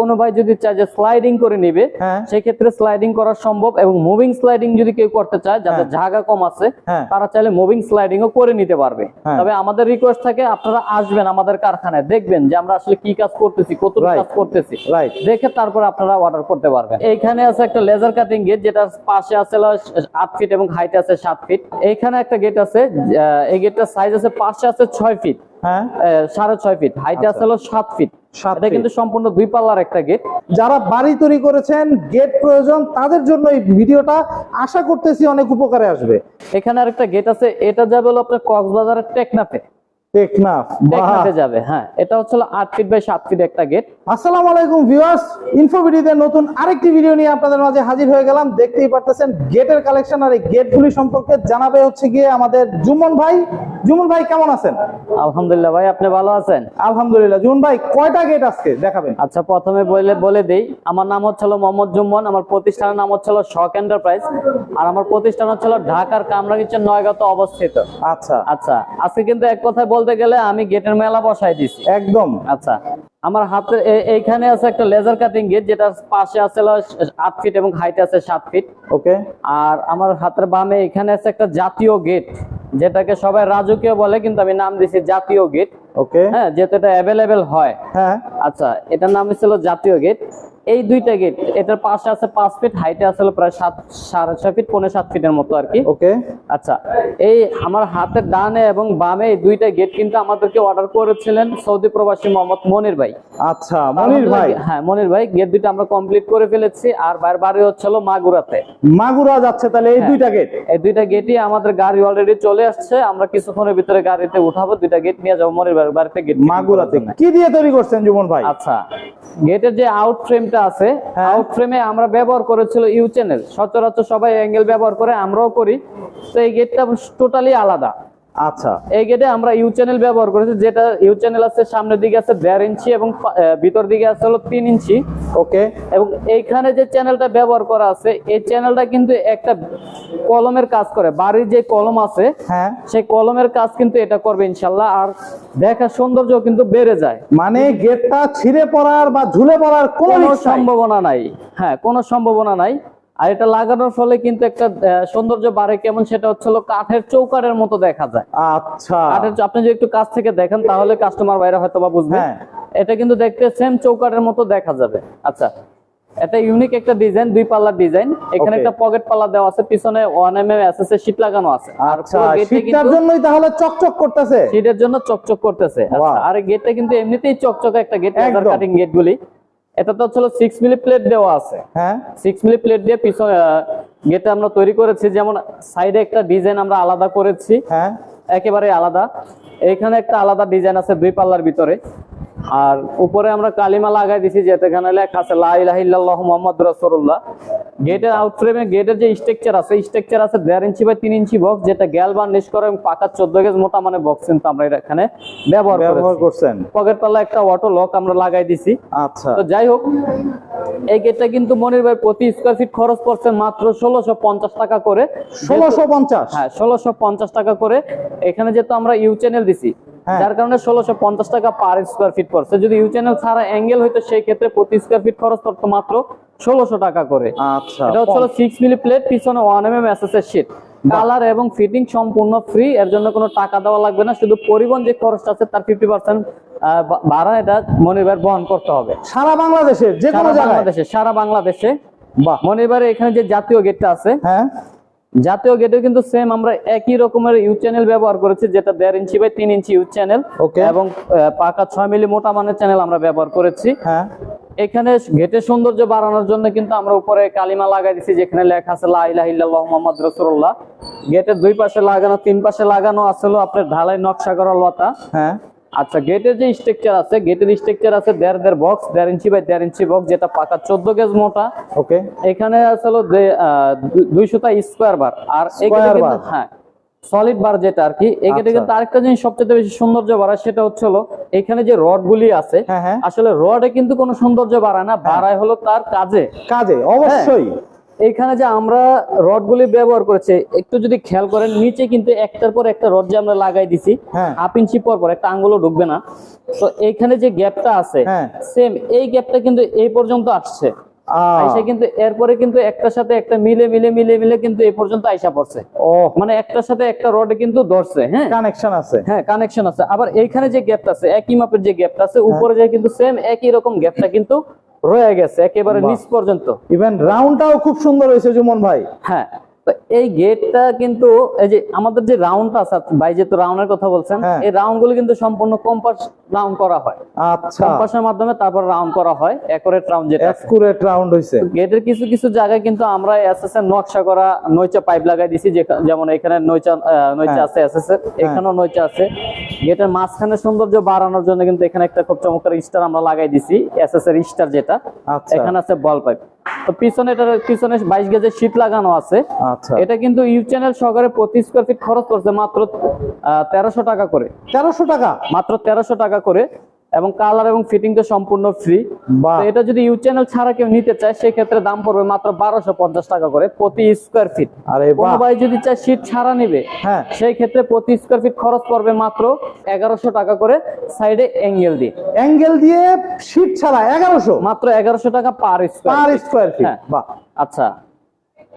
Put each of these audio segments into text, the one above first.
কোনো ভাই যদি চায় যে স্লাইডিং করে নিবে হ্যাঁ। সেক্ষেত্রে স্লাইডিং করা সম্ভব এবং মুভিং স্লাইডিং যদি কেউ করতে চায় যাদের হ্যাঁ। জায়গা কম আছে হ্যাঁ। তারা চাইলে মুভিং স্লাইডিং ও করে নিতে পারবে। তবে আমাদের রিকোয়েস্ট থাকে আপনারা আসবেন আমাদের কারখানায় দেখবেন যে আমরা আসলে কি কাজ করতেছি Right. কাজ করতেছি। রাইট দেখে তারপর আপনারা অর্ডার করতে পারবেন। এইখানে আছে একটা লেজার কাটিং গেট যেটা পাশে আছে আট ফিট এবং হাইট আছে সাত ফিট এইখানে একটা গেট আছে এই গেটটার সাইজ আছে পাশে আছে ছয় ফিট হ্যাঁ? সাড়ে ছয় ফিট হাইট আছে হলো সাত ফিট সাত কিন্তু সম্পূর্ণ দুই পাল্লার একটা গেট যারা বাড়ি তৈরি করেছেন গেট প্রয়োজন তাদের জন্য এই ভিডিওটা আশা করতেছি অনেক উপকারে আসবে। এখানে আরেকটা গেট আছে এটা যাবে হলো আপনার কক্সবাজারের টেকনাফে। টেকনাফ টেকনাফে যাবে হ্যাঁ। এটা হচ্ছে হলো ফিট বাই সাত ফিট একটা গেট আসসালামু আলাইকুম ভিউয়ার্স ইনফো নতুন আরেকটি ভিডিও নিয়ে আপনাদের মাঝে হাজির হয়ে গেলাম। দেখতেই পারতেছেন গেটের কালেকশন আর এই গেটগুলি সম্পর্কে জানাবে হচ্ছে গিয়ে আমাদের জুমন ভাই। জুমন ভাই কেমন আছেন? আলহামদুলিল্লাহ ভাই আপনি ভালো আছেন? আলহামদুলিল্লাহ। জুমন ভাই কয়টা গেট আজকে? দেখাবেন। আচ্ছা প্রথমে বলে বলে দেই আমার নাম হচ্ছে মোহাম্মদ জুম্মন আমার প্রতিষ্ঠানের নাম হচ্ছে শক এন্টারপ্রাইজ আর আমার প্রতিষ্ঠান হচ্ছে ঢাকার কামরাঙ্গীরচর নয়গাঁত অবস্থিত। আচ্ছা। আচ্ছা আজকে কিন্তু এক কথায় বলতে গেলে আমি গেটের মেলা বসাই দিছি। একদম। আচ্ছা আমার হাতে এইখানে আছে একটা লেজার কাটিং গেট যেটা পাশে আছে আট ফিট এবং হাইট আছে সাত ফিট ওকে আর আমার হাতের বামে এখানে আছে একটা জাতীয় গেট যেটাকে সবাই রাজকীয় বলে কিন্তু আমি নাম দিছি জাতীয় গেট ওকে হ্যাঁ যেহেতু এটা অ্যাভেলেবেল হয়। হ্যাঁ। আচ্ছা এটার নাম ছিল জাতীয় গেট এই দুইটা গেট এটার পাশে আছে পাঁচ ফিট হাইটে আছে প্রায় সাত সাড়ে ছয় ফিট পৌনে সাত ফিটের মতো আর কি। ওকে আচ্ছা এই আমার হাতের ডানে এবং বামে এই দুইটা গেট কিন্তু আমাদেরকে অর্ডার করেছিলেন সৌদি প্রবাসী মোহাম্মদ মনির ভাই। আচ্ছা মনির ভাই। হ্যাঁ মনির ভাই গেট দুইটা আমরা কমপ্লিট করে ফেলেছি আর বাইর বাড়ি হচ্ছে মাগুরাতে। মাগুরা যাচ্ছে তাহলে এই হ্যাঁ। দুইটা গেট এই দুইটা গেটই আমাদের গাড়ি অলরেডি চলে আসছে আমরা কিছুক্ষণের ভিতরে গাড়িতে উঠাবো দুইটা গেট নিয়ে যাব মনির ভাই বাড়িতে গেট মাগুরাতে। কি দিয়ে তৈরি করছেন জুমন ভাই? আচ্ছা গেটের যে আউট ফ্রেমটা আছে। হ্যাঁ। আউট ফ্রেমে আমরা ব্যবহার করেছিল ইউ চ্যানেল সচরাচর সবাই অ্যাঙ্গেল ব্যবহার করে আমরাও করি। তো এই গেটটা টোটালি আলাদা। আচ্ছা। এই গেটে আমরা ইউ চ্যানেল ব্যবহার করেছি যেটা ইউ চ্যানেল আছে সামনের দিকে আছে দেড় ইঞ্চি এবং ভিতর দিকে আছে হলো তিন ইঞ্চি। ওকে। এবং এইখানে যে চ্যানেলটা ব্যবহার করা আছে এই চ্যানেলটা কিন্তু একটা কলমের কাজ করে। বাড়ির যে কলম আছে হ্যাঁ। সেই কলমের কাজ কিন্তু এটা করবে ইনশাল্লাহ আর দেখার সৌন্দর্য কিন্তু বেড়ে যায়। মানে গেটটা ছিঁড়ে পড়ার বা ঝুলে পড়ার কোনো। সম্ভাবনা নাই। হ্যাঁ কোনো সম্ভাবনা নাই। আর এটা লাগানোর ফলে কিন্তু একটা সৌন্দর্য বাড়ে কেমন সেটা হচ্ছে কাঠের চৌকারের মতো দেখা যায়। আচ্ছা। কাঠের আপনি যদি একটু কাছ থেকে দেখেন তাহলে কাস্টমার বাইরে হয়তো বা বুঝবে। হ্যাঁ। এটা কিন্তু দেখতে সেম চৌকারের মতো দেখা যাবে। আচ্ছা এটা ইউনিক একটা ডিজাইন দুই পাল্লার ডিজাইন এখানে একটা পকেট পাল্লা দেওয়া আছে পিছনে ওয়ান এম এম এসএস এর শীট লাগানো আছে। আর আচ্ছা পুরো গেটে কিন্তু জন্যই তাহলে চকচক করতেছে? শীটের জন্য চকচক করতেছে। আচ্ছা আর গেটটা কিন্তু এমনিতেই চকচকে একটা গেট কাটিং গেট গুলি এটা তো হচ্ছে সিক্স মিলি প্লেট দেওয়া আছে। হ্যাঁ। সিক্স মিলি প্লেট দিয়ে পিছনে গেটে আমরা তৈরি করেছি যেমন সাইডে একটা ডিজাইন আমরা আলাদা করেছি। হ্যাঁ। একেবারে আলাদা। এখানে একটা আলাদা ডিজাইন আছে দুই পাল্লার ভিতরে। আর উপরে আমরা কালিমা লাগাই দিছি যেটা এখানে লেখা আছে লা ইলাহা ইল্লাল্লাহ মুহাম্মাদ রাসূলুল্লাহ। গেটের আউট ফ্রেমে গেটের যে স্ট্রাকচার আছে স্ট্রাকচার আছে দেড় ইঞ্চি বাই তিন ইঞ্চি বক্স যেটা গ্যাল বার্নিশ করা এবং পাকা চোদ্দ গেজ মোটা মানে বক্স কিন্তু আমরা এখানে ব্যবহার ব্যবহার করেছি। করছেন। পকেট পাল্লা একটা অটো লক আমরা লাগাই দিছি। আচ্ছা। তো যাই হোক এই গেটটা কিন্তু মনির ভাই প্রতি স্কোয়ার ফিট খরচ পড়ছে মাত্র ষোলোশো পঞ্চাশ টাকা করে। ষোলোশো পঞ্চাশ? হ্যাঁ ষোলোশো পঞ্চাশ টাকা করে। এখানে যেহেতু আমরা ইউ চ্যানেল দিছি। যার কারণে ষোলোশো পঞ্চাশ টাকা পার স্কোয়ার ফিট পড়ছে যদি ইউ চ্যানেল ছাড়া অ্যাঙ্গেল হইতো সেই ক্ষেত্রে প্রতি স্কোয়ার ফিট খরচ পড়তো মাত্র ষোলোশো টাকা করে। আচ্ছা। এটা হচ্ছে সিক্স মিলি প্লেট পিছনে ওয়ান এম এম এস এর শীট কালার এবং ফিটিং সম্পূর্ণ ফ্রি এর জন্য কোনো টাকা দেওয়া লাগবে না। শুধু পরিবহন যে খরচটা আছে তার ফিফটি পার্সেন্ট ভাড়া এটা মনিবার বহন করতে হবে। সারা বাংলাদেশের যে কোনো বাংলাদেশে সারা বাংলাদেশে। বাহ। মনিবারে এখানে যে জাতীয় গেটটা আছে হ্যাঁ। জাতীয় গেটে কিন্তু সেম আমরা একই রকমের ইউ চ্যানেল ব্যবহার করেছি যেটা দেড় ইঞ্চি বাই তিন ইঞ্চি ইউ চ্যানেল. এবং পাকা ছয় মিলি মোটা মানের চ্যানেল আমরা ব্যবহার করেছি। হ্যাঁ। এখানে গেটের সৌন্দর্য বাড়ানোর জন্য কিন্তু আমরা উপরে কালিমা লাগাই দিছি যেখানে লেখা আছে লা ইলাহা ইল্লাল্লাহু মুহাম্মাদ গেটের দুই পাশে লাগানো তিন পাশে লাগানো আছে হলো আপনার ঢালাই নকশা করা লতা। হ্যাঁ। আচ্ছা গেটের যে স্ট্রাকচার আছে গেটের স্ট্রাকচার আছে দেড় দেড় বক্স দেড় ইঞ্চি বাই দেড় ইঞ্চি বক্স যেটা পাকা চোদ্দ গেজ মোটা। ওকে এখানে আসলে দুইশোটা স্কোয়ার বার আর। হ্যাঁ সলিড বার যেটা আর কি গেটে আচ্ছা। কিন্তু আরেকটা জিনিস সবচেয়ে বেশি সৌন্দর্য বাড়ায় সেটা হচ্ছে হলো এখানে যে রড গুলি আছে হ্যাঁ হ্যাঁ। আসলে রডে কিন্তু কোনো সৌন্দর্য বাড়ায় না বাড়ায় হলো তার কাজে। কাজে অবশ্যই। এখানে যে আমরা রড গুলি ব্যবহার করেছি একটু যদি খেয়াল করেন নিচে কিন্তু একটার পর একটা রড যে আমরা লাগাই দিছি হ্যাঁ। হাফ ইঞ্চি পর পর একটা আঙ্গুলও ঢুকবে না। তো এইখানে যে গ্যাপটা আছে হ্যাঁ। সেম এই গ্যাপটা কিন্তু এই পর্যন্ত আসছে। আইসা কিন্তু এরপরে কিন্তু একটার সাথে একটা মিলে মিলে মিলে মিলে কিন্তু এই পর্যন্ত আইসা পড়ছে। ও মানে একটার সাথে একটা রডে কিন্তু ধরছে হ্যাঁ। কানেকশন আছে। হ্যাঁ কানেকশন আছে। আবার এইখানে যে গ্যাপটা আছে একই মাপের যে গ্যাপটা আছে উপরে যে কিন্তু সেম একই রকম গ্যাপটা কিন্তু রয়ে গেছে একেবারে। নিচ পর্যন্ত ইভেন রাউন্ডটাও খুব সুন্দর হয়েছে জুমন ভাই হ্যাঁ এই গেটটা কিন্তু এই যে আমাদের যে রাউন্ডটা আছে ভাই যেহেতু রাউন্ডের কথা বলছেন হ্যাঁ। এই রাউন্ডগুলো কিন্তু সম্পূর্ণ কম্পাস রাউন্ড করা হয়। আচ্ছা। কম্পাসের মাধ্যমে তারপর রাউন্ড করা হয় একরেট রাউন্ড যেটা। অ্যাকুরেট রাউন্ড হয়েছে গেটের কিছু কিছু জায়গায় কিন্তু আমরা এসএস এর নকশা করা নইচা পাইপ লাগাই দিছি যেমন এখানে নইচা আহ, নইচা হ্যাঁ। আছে এসএস এর এখানেও নইচা আছে। গেটের মাঝখানে সৌন্দর্য বাড়ানোর জন্য কিন্তু এখানে একটা খুব চমৎকার স্টার আমরা লাগাই দিছি এসএস এর স্টার যেটা। আচ্ছা। এখানে আছে বল পাইপ তো পিছনে এটার পিছনে বাইশ গেজের শীট লাগানো আছে। আচ্ছা। এটা কিন্তু ইউ চ্যানেল সহকারে প্রতি স্কোয়ার ফিট খরচ করছে মাত্র তেরোশো টাকা করে। তেরোশো টাকা? মাত্র তেরোশো টাকা করে। এবং কালার এবং ফিটিং তো সম্পূর্ণ ফ্রি তো এটা যদি ইউ চ্যানেল ছাড়া কেউ নিতে চায় সেক্ষেত্রে দাম পড়বে মাত্র বারোশো পঞ্চাশ টাকা করে প্রতি স্কোয়ার ফিট আরে কোনো ভাই যদি চায় শীট ছাড়া নিবে হ্যাঁ। সেই ক্ষেত্রে প্রতি স্কোয়ার ফিট খরচ পড়বে মাত্র এগারোশো টাকা করে সাইডে অ্যাঙ্গেল দিয়ে। অ্যাঙ্গেল দিয়ে শীট ছাড়া এগারোশো? মাত্র এগারোশো টাকা per square per square feet. বাহ। আচ্ছা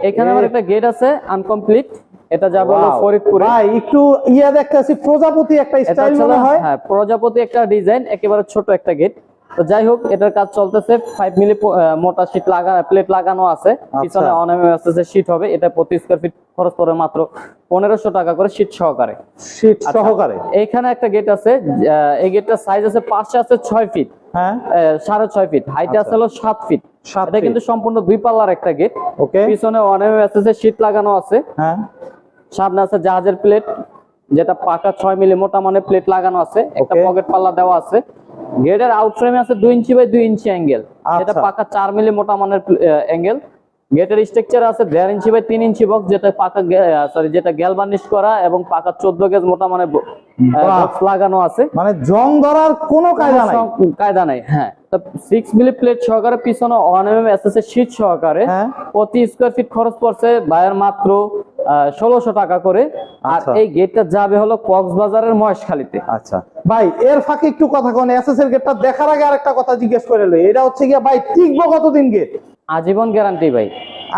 এখানে আমার একটা গেট আছে আনকমপ্লিট এটা যাবে হলো. ফরিদপুরে। ভাই একটু ইয়া দেখতেছি প্রজাপতি একটা স্টাইল মনে হয়। হ্যাঁ প্রজাপতি একটা ডিজাইন একেবারে ছোট একটা গেট তো যাই হোক এটার কাজ চলতেছে ফাইভ মিলি মোটা শীট লাগা প্লেট লাগানো আছে। আচ্ছা। পিছনে অনেমে আসতেছে শীট হবে। এটা প্রতি স্কোয়ার ফিট খরচ পড়বে মাত্র পনেরোশো টাকা করে শীট সহকারে। শীট আচ্ছা। সহকারে? এইখানে একটা গেট আছে এই গেটটার সাইজ আছে পাশে আছে ছয় ফিট হ্যাঁ। সাড়ে ছয় ফিট হাইটে আছে হলো সাত ফিট সাত এটা কিন্তু সম্পূর্ণ দুই পাল্লার একটা গেট ওকে পিছনে অনেমে আসতেছে শীট লাগানো আছে। হ্যাঁ। সামনে আছে জাহাজের প্লেট যেটা পাকা ছয় মিলি মোটা মানে প্লেট লাগানো আছে। একটা পকেট পাল্লা দেওয়া আছে। গেটের আউট ফ্রেমে আছে দুই ইঞ্চি বাই দুই ইঞ্চি অ্যাঙ্গেল আচ্ছা। পাকা চার মিলি মোটা মানের অ্যাঙ্গেল গেটের স্ট্রাকচার আছে দেড় ইঞ্চি বাই তিন ইঞ্চি বক্স যেটা পাকা সরি যেটা গ্যালবার্নিশ করা এবং পাকা চোদ্দ গেজ মোটা মানে লাগানো আছে। মানে জং ধরার কোনো কায়দা নাই? কায়দা নাই হ্যাঁ। তো সিক্স মিলি প্লেট সহকারে পিছনে one M M S S sheet সহকারে হ্যাঁ। প্রতি স্কোয়ার ফিট খরচ পড়ছে ভাইয়ের মাত্র ষোলোশো টাকা করে। আর আচ্ছা। এই গেটটা যাবে হলো কক্সবাজারের মহেশখালীতে। আচ্ছা। ভাই এর ফাঁকে একটু কথা কোন এসএস এর গেটটা দেখার আগে আরেকটা কথা জিজ্ঞেস করে এটা হচ্ছে গিয়া ভাই টিকবো কতদিন গেট আজীবন গ্যারান্টি ভাই।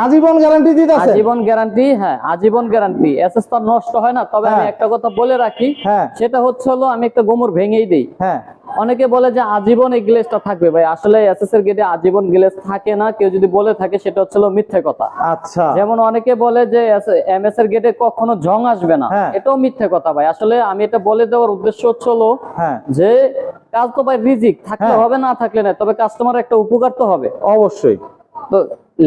আজীবন গ্যারান্টি দিতেছে? আজীবন গ্যারান্টি হ্যাঁ আজীবন গ্যারান্টি। এসএস তো নষ্ট হয় না তবে আমি হ্যাঁ। একটা কথা বলে রাখি হ্যাঁ। সেটা হচ্ছে হলো আমি একটা গোমর ভেঙেই দেই। হ্যাঁ। অনেকে বলে যে আজীবন এই গ্লেসটা থাকবে ভাই আসলে এসএস এর গেটে আজীবন গ্লেস থাকে না কেউ যদি বলে থাকে সেটা হচ্ছে হলো মিথ্যে কথা। আচ্ছা। যেমন অনেকে বলে যে এমএস এর গেটে কখনো জং আসবে না হ্যাঁ। এটাও মিথ্যে কথা ভাই। আসলে আমি এটা বলে দেওয়ার উদ্দেশ্য হচ্ছে হলো হ্যাঁ। যে কাজ তো ভাই রিজিক হ্যাঁ। হবে না থাকলে না তবে কাস্টমার একটা উপকার তো হবে। অবশ্যই। তো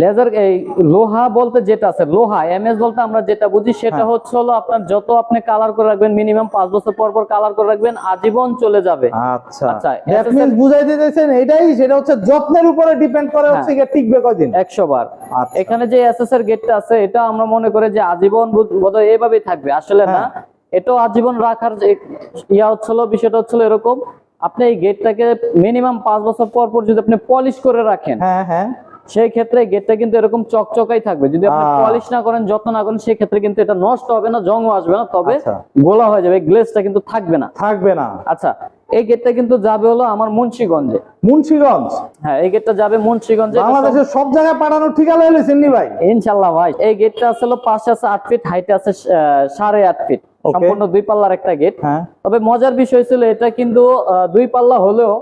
লেজার এই লোহা বলতে যেটা আছে লোহা এমএস বলতে আমরা যেটা বুঝি সেটা হ্যাঁ। হচ্ছে হলো আপনার যত আপনি কালার করে রাখবেন মিনিমাম পাঁচ বছর পর পর কালার করে রাখবেন আজীবন চলে যাবে। আচ্ছা। আচ্ছা, বুঝাই দিতেছেন এটাই সেটা হচ্ছে যত্নের উপরে ডিপেন্ড করে হচ্ছে গিয়ে টিকবে কয়দিন। একশো বার। আচ্ছা। এখানে যে এসএস এর গেটটা আছে এটা আমরা মনে করি যে আজীবন বোধহয় এভাবেই থাকবে। আসলে না হ্যাঁ। এটাও আজীবন রাখার যে ইয়া হচ্ছিল বিষয়টা হচ্ছিল এরকম আপনি এই গেটটাকে মিনিমাম পাঁচ বছর পর পর যদি আপনি পলিশ করে রাখেন হ্যাঁ হ্যাঁ। সেই ক্ষেত্রে গেটটা কিন্তু এরকম চকচকাই থাকবে। যদি আপনি পলিশ না করেন যত্ন না করেন সেই ক্ষেত্রে কিন্তু এটা নষ্ট হবে না জংও আসবে না তবে আচ্ছা। গোলা হয়ে যাবে গ্লেসটা কিন্তু থাকবে না। থাকবে না। আচ্ছা এই গেটটা কিন্তু যাবে হলো আমার মুন্সিগঞ্জে। মুন্সিগঞ্জ? হ্যাঁ এই গেটটা যাবে মুন্সিগঞ্জে। বাংলাদেশের সব জায়গায় পাঠানোর ঠিকা লইলেছেন নি ভাই। ইনশাল্লাহ ভাই এই গেটটা আসলে পাশে আছে আট ফিট হাইটে আছে সাড়ে আট ফিট সম্পূর্ণ দুই পাল্লার একটা গেট হ্যাঁ। তবে মজার বিষয় ছিল এটা কিন্তু দুই পাল্লা হলেও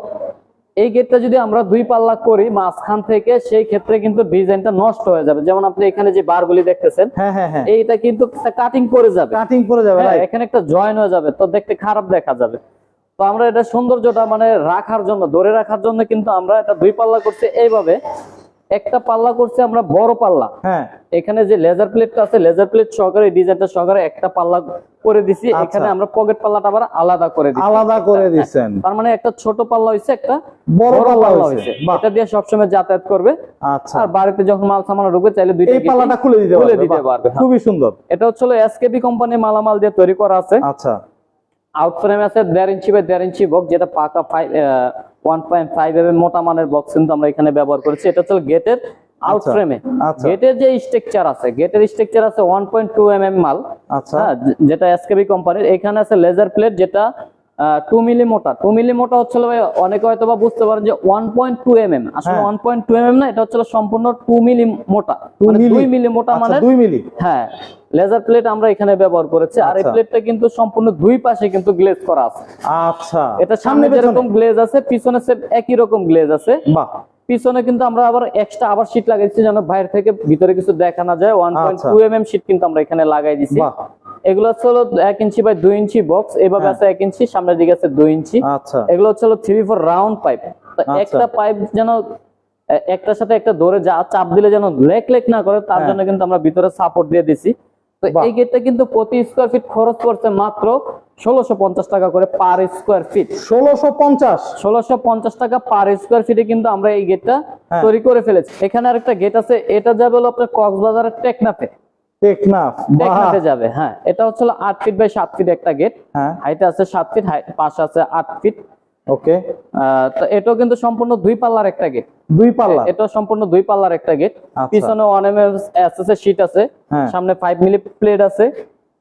এই গেটটা যদি আমরা দুই পাল্লা করি মাঝখান থেকে সেই ক্ষেত্রে কিন্তু ডিজাইনটা নষ্ট হয়ে যাবে। যেমন আপনি এখানে যে বার গুলি দেখতেছেন হ্যাঁ হ্যাঁ হ্যাঁ। এইটা কিন্তু কাটিং করে যাবে। কাটিং করে যাবে এখানে একটা জয়েন হয়ে যাবে তো দেখতে খারাপ দেখা যাবে। তো আমরা এটা সৌন্দর্যটা মানে রাখার জন্য ধরে রাখার জন্য কিন্তু আমরা এটা দুই পাল্লা করছি। এইভাবে একটা পাল্লা করছে আমরা বড় পাল্লা। হ্যাঁ। এখানে যে লেজার প্লেটটা আছে লেজার প্লেট সহকারে ডিজাইনটা সহকারে একটা পাল্লা করে দিছি। আচ্ছা। এখানে আমরা পকেট পাল্লাটা আবার আলাদা করে দিছি। আলাদা করে দিচ্ছেন তার মানে একটা ছোট পাল্লা হইছে একটা বড় পাল্লা হইছে। এটা দিয়ে সবসময় যাতায়াত করবে। আচ্ছা। আর বাড়িতে যখন মাল সামানো ঢুকবে চাইলে দুইটা এই পাল্লাটা খুলে দিতে খুলে পারবে। দিতে পারবে হ্যাঁ। খুবই সুন্দর। এটা হচ্ছে এসকেবি কোম্পানির মালামাল দিয়ে তৈরি করা আছে। আচ্ছা। আউট ফ্রেম আছে দেড় ইঞ্চি বাই দেড় ইঞ্চি বক্স যেটা পাকা ওয়ান পয়েন্ট ফাইভ এম মোটা মানের বক্স কিন্তু আমরা এখানে ব্যবহার করেছি। এটা হচ্ছে গেটের আউট ফ্রেমে আচ্ছা। গেটের যে স্ট্রাকচার আছে গেটের স্ট্রাকচার আছে one point two M M মাল। আচ্ছা। হ্যাঁ, যেটা এসকেবি কোম্পানির এখানে আছে লেজার প্লেট যেটা টু মিলি মোটা টু মিলি মোটা হচ্ছিল ভাই অনেকে হয়তো বা বুঝতে পারেন যে one point two M M আসলে। One point two M M না এটা হচ্ছিল সম্পূর্ণ টু মিলি মোটা মানে দুই মিলি মোটা আচ্ছা, মানে দুই মিলি হ্যাঁ লেজার প্লেট আমরা এখানে ব্যবহার করেছি। আর এই আচ্ছা। প্লেটটা কিন্তু সম্পূর্ণ দুই পাশে কিন্তু গ্লেজ করা আছে। আচ্ছা। এটা সামনে যেরকম গ্লেজ আছে পিছনে একই রকম গ্লেজ আছে। বাহ। পিছনে কিন্তু আমরা আবার এক্সট্রা আবার শীট লাগাইছি যেন বাইরে থেকে ভিতরে কিছু দেখা না যায়। ওয়ান পয়েন্ট আচ্ছা। টু এম এম শীট কিন্তু আমরা এখানে লাগাই দিছি। এগুলো হচ্ছে হলো এক ইঞ্চি বাই দুই ইঞ্চি বক্স এভাবে হ্যাঁ। আছে এক ইঞ্চি সামনের দিকে আছে দুই ইঞ্চি। আচ্ছা। এগুলো হচ্ছে হলো থ্রি ফোর রাউন্ড পাইপ। একটা পাইপ যেন একটার সাথে একটা ধরে যা চাপ দিলে যেন লেক লেক না করে তার হ্যাঁ। জন্য কিন্তু আমরা ভিতরে সাপোর্ট দিয়ে দিছি। তো এই গেটটা কিন্তু প্রতি স্কোয়ার ফিট খরচ পড়ছে মাত্র ষোলোশো পঞ্চাশ টাকা করে পার স্কোয়ার ফিট ষোলোশো পঞ্চাশ? ষোলোশো পঞ্চাশ টাকা পার স্কোয়ার ফিটে কিন্তু আমরা এই গেটটা হ্যাঁ। তৈরি করে ফেলেছি। এখানে আরেকটা গেট আছে এটা যাবে হলো আপনার কক্সবাজারের টেকনাফে। টেকনাফ টেকনাফে যাবে হ্যাঁ। এটা হচ্ছে ফিট বাই ফিট একটা গেট হ্যাঁ। হাইটে আছে সাত ফিট পাশে আছে ফিট ওকে। তো এটাও কিন্তু সম্পূর্ণ দুই পাল্লার একটা গেট দুই পাল্লা এটা সম্পূর্ণ দুই পাল্লার একটা গেট আচ্ছা। পিছনে শীট আছে। হ্যাঁ। সামনে ফাইভ মিলি প্লেট আছে।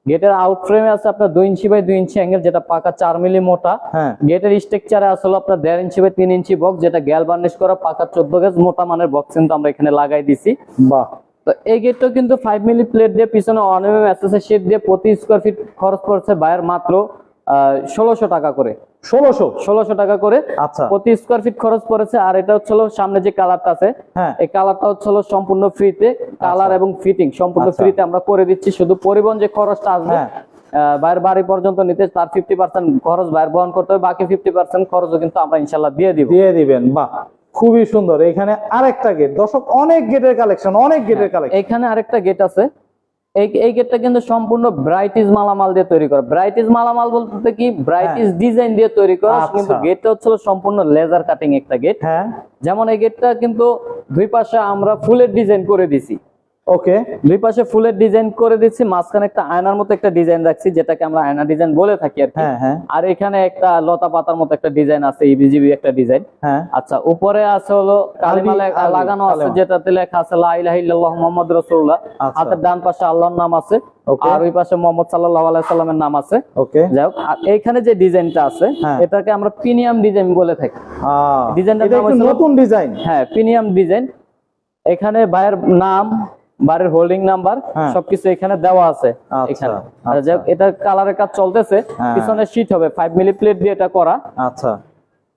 গেটের আউট ফ্রেমে আছে আপনার দুই ইঞ্চি বাই দুই ইঞ্চি অ্যাঙ্গেল যেটা পাকা চার মিলি মোটা। গেটের স্ট্রাকচারে আসলে আপনার দেড় ইঞ্চি বাই তিন ইঞ্চি বক্স যেটা গ্যাল বার্নিশ করা পাকা চোদ্দ গেজ মোটা মানের বক্স কিন্তু আমরা এখানে লাগাই দিছি। বাহ। তো এই গেটটাও কিন্তু ফাইভ মিলি প্লেট দিয়ে পিছনে ওয়ান এম এস এর শীট দিয়ে প্রতি স্কোয়ার ফিট খরচ পড়ছে বাইরের মাত্র ষোলোশো টাকা করে। ষোলোশো? ষোলোশো টাকা করে আচ্ছা। প্রতি স্কোয়ার ফিট খরচ পড়েছে আর এটা হচ্ছে সামনে যে কালারটা আছে হ্যাঁ। এই কালারটা হচ্ছে সম্পূর্ণ ফ্রিতে কালার এবং ফিটিং সম্পূর্ণ আচ্ছা। ফ্রিতে আমরা করে দিচ্ছি শুধু পরিবহন যে খরচটা আসবে হ্যাঁ। বাইরের বাড়ি পর্যন্ত নিতে তার ফিফটি পার্সেন্ট খরচ বাইরে বহন করতে হবে বাকি ফিফটি পার্সেন্ট খরচও কিন্তু আমরা ইনশাল্লাহ দিয়ে দিব। দিয়ে দিবেন বাহ। খুবই সুন্দর। এখানে আরেকটা গেট দর্শক অনেক গেটের কালেকশন অনেক গেটের কালেকশন এখানে আরেকটা গেট আছে। এই গেটটা কিন্তু সম্পূর্ণ ব্রাইটিস মালামাল দিয়ে তৈরি করা। ব্রাইটিস মালামাল বলতে কি? ব্রাইটিস ডিজাইন দিয়ে তৈরি করা। হ্যাঁ। আচ্ছা। কিন্তু গেটটা হচ্ছে সম্পূর্ণ লেজার কাটিং একটা গেট হ্যাঁ। যেমন এই গেটটা কিন্তু দুই পাশে আমরা ফুলের ডিজাইন করে দিছি। ওকে দুই পাশে ফুলের ডিজাইন করে দিচ্ছি মাঝখানে একটা আয়নার মতো একটা ডিজাইন রাখছি যেটাকে আমরা আয়না ডিজাইন বলে থাকি আর হ্যাঁ হ্যাঁ। আর এখানে একটা লতা পাতার মতো একটা ডিজাইন আছে ইবিজিবি একটা ডিজাইন। হ্যাঁ। আচ্ছা উপরে আছে হলো কালিমা লাগানো আছে। যেটাতে লেখা আছে লা ইলাহা ইল্লাল্লাহু মুহাম্মাদুর রাসূলুল্লাহ। আচ্ছা। হাতের ডান পাশে আল্লাহর নাম আছে আর ওই পাশে মোহাম্মদ সাল্লাল্লাহু আলাইহি সাল্লামের নাম আছে। ওকে। যাই হোক আর এইখানে যে ডিজাইনটা আছে। এটাকে আমরা প্রিমিয়াম ডিজাইন বলে থাকি। হচ্ছে- নতুন ডিজাইন। হ্যাঁ প্রিমিয়াম ডিজাইন। এখানে বাইরের নাম বাড়ির হোল্ডিং নাম্বার হ্যাঁ। সবকিছু এখানে দেওয়া আছে আচ্ছা, এখানে। আচ্ছা। এটা কালারের কাজ চলতেছে। হ্যাঁ। পিছনে শীট হবে ফাইভ মিলি প্লেট দিয়ে এটা করা। আচ্ছা।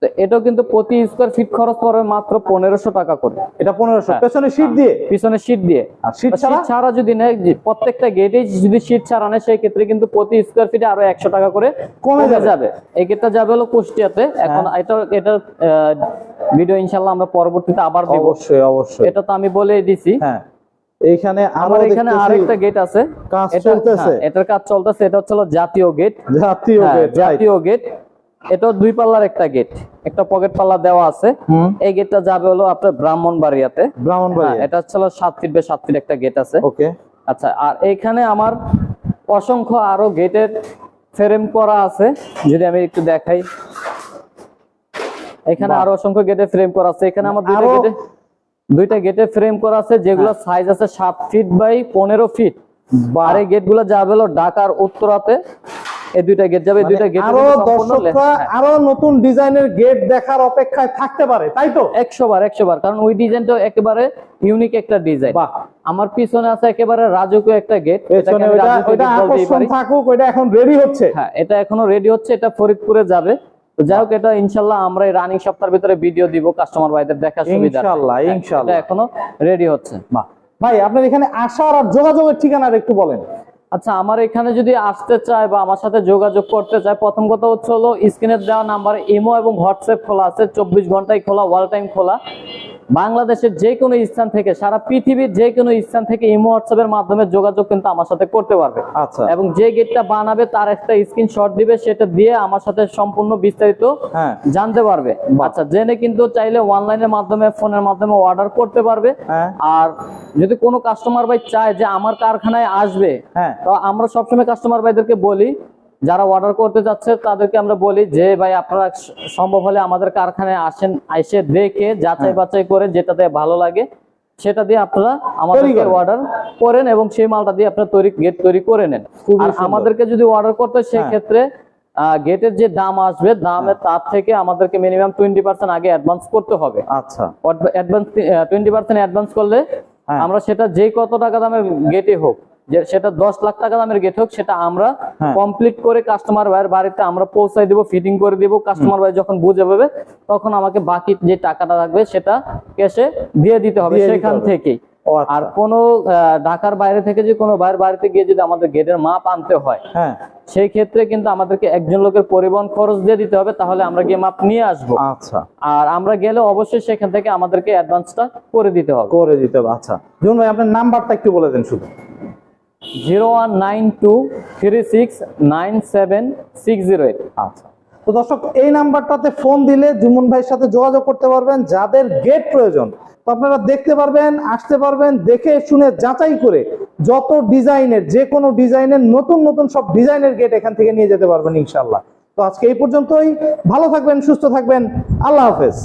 তো এটাও কিন্তু প্রতি স্কোয়ার ফিট খরচ পড়বে মাত্র পনেরোশো টাকা করে। এটা পনেরোশো। হ্যাঁ। পেছনে শীট দিয়ে? পিছনে শীট দিয়ে। শীট ছাড়া? যদি নেয় প্রত্যেকটা গেটে যদি শীট ছাড়া নেয় সেই ক্ষেত্রে কিন্তু প্রতি স্কোয়ার ফিটে আরও একশো টাকা করে কমে যাবে। এই গেটটা যাবে হলো কুষ্টিয়াতে। এখন এটা এটার ভিডিও ইনশাল্লাহ আমরা পরবর্তীতে আবার দিব। অবশ্যই অবশ্যই। এটা তো আমি বলে দিছি। হ্যাঁ। এইখানে আমার এখানে আরেকটা গেট আছে। কাজ এটা চলতেছে। হ্যাঁ, এটার কাজ চলতেছে এটা হচ্ছে জাতীয় গেট জাতীয় হ্যাঁ, গেট জাতীয় গেট এটা দুই পাল্লার একটা গেট একটা পকেট পাল্লা দেওয়া আছে। এই গেটটা যাবে হলো আপনার ব্রাহ্মণবাড়িয়াতে। হ্যাঁ, ব্রাহ্মণবাড়িয়া এটা হচ্ছে সাত ফিট সাত ফিট একটা গেট আছে। ওকে। আচ্ছা আর এইখানে আমার অসংখ্য আরও গেটের ফ্রেম করা আছে। যদি আমি একটু দেখাই। এখানে আরও অসংখ্য গেটে ফ্রেম করা আছে। এখানে আমার দুইটা গেটে দুইটা গেটে ফ্রেম করা আছে যেগুলো সাইজ আছে সাত ফিট বাই পনেরো ফিট বাহ। আর গেটগুলো যাবে ঢাকার উত্তরাতে এই দুইটা গেট যাবে দুইটা গেট মানে আরও দর্শকরা আরও নতুন ডিজাইনের গেট দেখার অপেক্ষায় থাকতে পারে তাই তো? একশো বার একশো বার কারণ ওই ডিজাইনটা একেবারে ইউনিক একটা ডিজাইন বাহ। আমার পিছনে আছে একেবারে রাজকীয় একটা গেট ওইটা আকর্ষণ থাকুক ওইটা এখন রেডি হচ্ছে। হ্যাঁ এটা এখনও রেডি হচ্ছে এটা ফরিদপুরে যাবে। তো যাই হোক এটা ইনশাল্লাহ আমরা এই রানিং সপ্তাহের ভিতরে ভিডিও দিব কাস্টমার ভাইদের দেখার সুবিধা। ইনশাল্লাহ হ্যাঁ, এখনও রেডি হচ্ছে। ভাই আপনার এখানে আসার আর যোগাযোগের ঠিকানাটা একটু বলেন। আচ্ছা আমার এখানে যদি আসতে চায় বা আমার সাথে যোগাযোগ করতে চায় প্রথম কথা হচ্ছে হলো স্ক্রিনের দেওয়া নাম্বার ইমো এবং হোয়াটসঅ্যাপ খোলা আছে চব্বিশ ঘন্টায় খোলা ওয়াল টাইম খোলা। বাংলাদেশের যে কোনো স্থান থেকে সারা পৃথিবীর যে কোনো স্থান থেকে ইমো হোয়াটসঅ্যাপের মাধ্যমে যোগাযোগ কিন্তু আমার সাথে করতে পারবে। আচ্ছা। এবং যে গেটটা বানাবে তার একটা স্ক্রিনশট দিবে সেটা দিয়ে আমার সাথে সম্পূর্ণ বিস্তারিত হ্যাঁ। জানতে পারবে। আচ্ছা জেনে কিন্তু চাইলে অনলাইনের মাধ্যমে ফোনের মাধ্যমে অর্ডার করতে পারবে। হ্যাঁ। আর যদি কোনো কাস্টমার ভাই চায় যে আমার কারখানায় আসবে হ্যাঁ। তো আমরা সবসময় কাস্টমার ভাইদেরকে বলি যারা অর্ডার করতে যাচ্ছে তাদেরকে আমরা বলি যে ভাই আপনারা সম্ভব হলে আমাদের কারখানায় আসেন এসে দেখে যাচাই বাছাই করে যেটাতে ভালো লাগে সেটা দিয়ে আপনারা আমাদেরকে। অর্ডার করেন এবং সেই মালটা দিয়ে আপনারা তৈরি গেট তৈরি করে নেন আর হ্যাঁ। আমাদেরকে যদি অর্ডার করতে হয়, সেক্ষেত্রে গেটের যে দাম আসবে দামের তার থেকে আমাদেরকে মিনিমাম টোয়েন্টি পার্সেন্ট আগে অ্যাডভান্স করতে হবে আচ্ছা অ্যাডভান্স টোয়েন্টি পার্সেন্ট অ্যাডভান্স করলে হ্যাঁ। আমরা সেটা যে কত টাকা দামে গেটে হোক যে সেটা দশ লাখ টাকা দামের গেট হোক সেটা আমরা হ্যাঁ। কমপ্লিট করে কাস্টমার ভাইয়ের বাড়িতে আমরা পৌঁছাই দিব ফিটিং করে দিব। কাস্টমার ভাই যখন বুঝে পাবে তখন আমাকে বাকি যে টাকাটা থাকবে সেটা ক্যাশে দিয়ে দিতে হবে সেখান। থেকেই। আচ্ছা। আর কোন ঢাকার বাইরে থেকে যে কোনো ভাইয়ের বাড়িতে গিয়ে যদি আমাদের গেটের মাপ আনতে হয় হ্যাঁ। সেই ক্ষেত্রে কিন্তু আমাদেরকে একজন লোকের পরিবহন খরচ দিয়ে দিতে হবে তাহলে আমরা গিয়ে মাপ নিয়ে আসব। আচ্ছা। আর আমরা গেলে অবশ্যই সেখান থেকে আমাদেরকে অ্যাডভান্সটা করে দিতে হবে। করে দিতে হবে। আচ্ছা। জুন ভাই আপনার নাম্বারটা একটু বলে দেন শুধু। Zero one nine two three six nine seven six zero eight. আচ্ছা। তো দর্শক, এই নাম্বারটাতে ফোন দিলে জুমন ভাইয়ের সাথে যোগাযোগ করতে পারবেন, যাদের গেট প্রয়োজন। তো আপনারা দেখতে পারবেন, আসতে পারবেন, দেখে শুনে যাচাই করে যত ডিজাইনের, যে কোনো ডিজাইনের, নতুন নতুন সব ডিজাইনের গেট এখান থেকে নিয়ে যেতে পারবেন ইনশাল্লাহ তো আজকে এই পর্যন্তই। ভালো থাকবেন, সুস্থ থাকবেন। আল্লাহ হাফেজ।